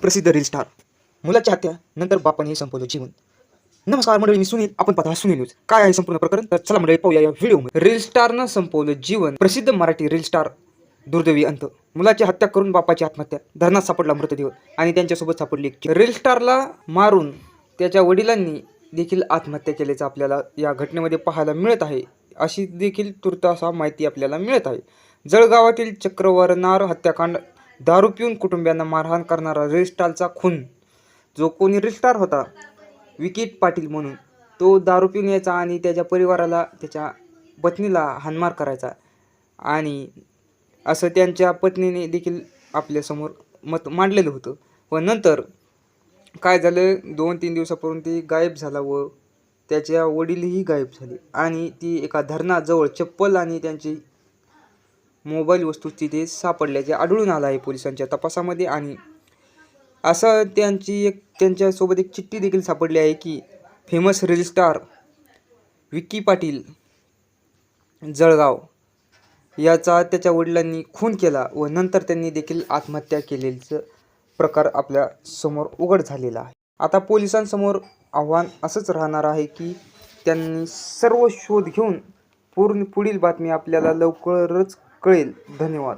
प्रसिद्ध reel star मुलाच्या हत्या नंतर बापाने संपवलं जीवन. नमस्कार मंडळी मी सुनील. आपण पाहता सुनील न्यूज. काय आहे संपूर्ण प्रकरण? तर चला मंडळी पाहूया या व्हिडिओमध्ये रील स्टारनं संपवलं जीवन प्रसिद्ध मराठी रील स्टार दुर्दैवी अंत. मुलाची हत्या करून बापाची आत्महत्या. धरणात सापडला मृतदेह. आणि त्यांच्यासोबत सापडली रील स्टारला मारून त्याच्या वडिलांनी देखील आत्महत्या केल्याचं आपल्याला या घटनेमध्ये पाहायला मिळत आहे. अशी देखील तुर्तासा माहिती आपल्याला मिळत आहे. जळगावातील चक्रवर्णार हत्याकांड दारू पिऊन कुटुंबियांना मारहाण करणारा रील स्टारचा खून. जो कोणी रील होता विकीट पाटील म्हणून तो दारू पिऊन यायचा आणि त्याच्या परिवाराला त्याच्या पत्नीला हानमार करायचा. आणि असं त्यांच्या पत्नीने देखील आपल्यासमोर मत मांडलेलं होतं. व नंतर काय झालं? दोन तीन दिवसापूर्वी ती गायब झाला व त्याच्या वडीलही गायब झाले. आणि ती एका धरणाजवळ चप्पल आणि त्यांची मोबाईल वस्तू तिथे सापडल्याचे आढळून आलं आहे पोलिसांच्या तपासामध्ये आणि असं त्यांची एक त्यांच्यासोबत एक चिठ्ठी देखील सापडली आहे की फेमस रजिस्टार स्टार विक्की पाटील जळगाव याचा त्याच्या वडिलांनी खून केला व नंतर त्यांनी देखील आत्महत्या केलेलं प्रकार आपल्यासमोर उघड झालेला आहे. आता पोलिसांसमोर आव्हान असंच राहणार आहे की त्यांनी सर्व शोध घेऊन पूर्ण पुढील बातमी आपल्याला लवकरच कळेल. धन्यवाद.